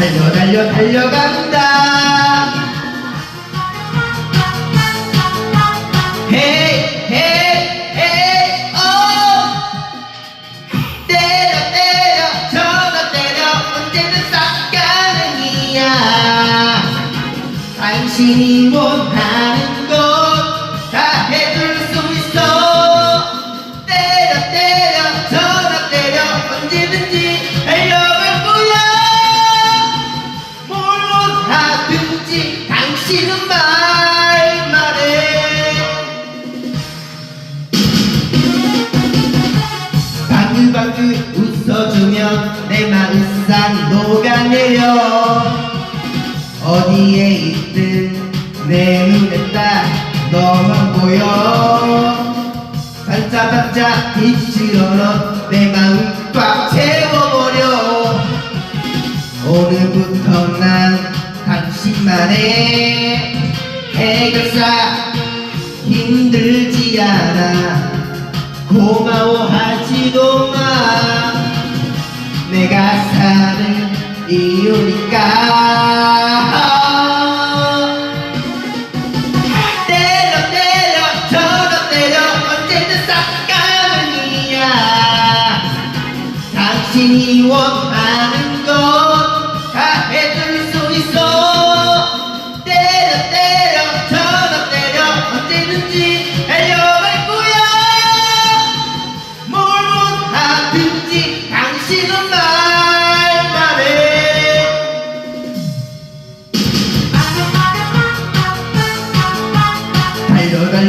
달려 달려 달려간다. 싹가능이야. 당신이 원하는 것다 해줄 수 있어. 때려 때려 저거 때려. 언제든지 방글방글 웃어주면 내 마음상 녹아내려. 어디에 있든 내 눈에 딱 너만 보여. 반짝반짝 빛으로 넌내 마음 꽉 채워버려. 오늘부터 난 당신만의 해결사. 힘들지 않아 고마워하지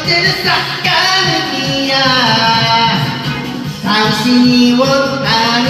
언제는 싹 가는 이야. 당신이 원하는